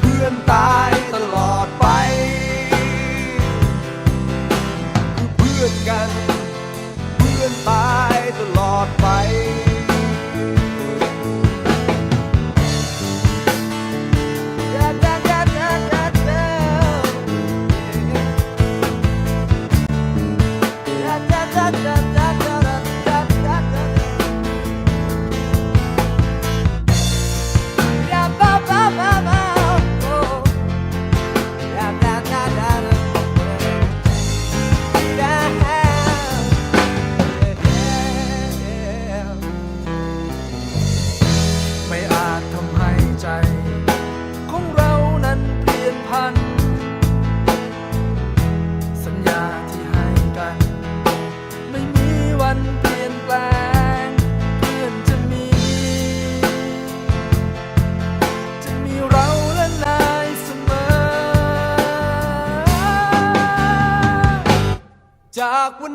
เพื่อนตายตลอดไปคือเพื่อนกัน เพื่อนตายตลอดไปากวัน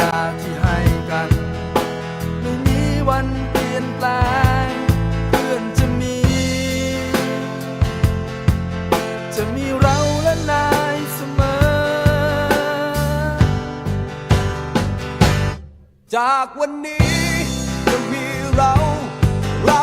ญาที่ให้กัน ไม่มีวันเปลี่ยนแปลง เพื่อนจะมี จะมีเราและนายเสมอ จากวันนี้จะมีเรา เรา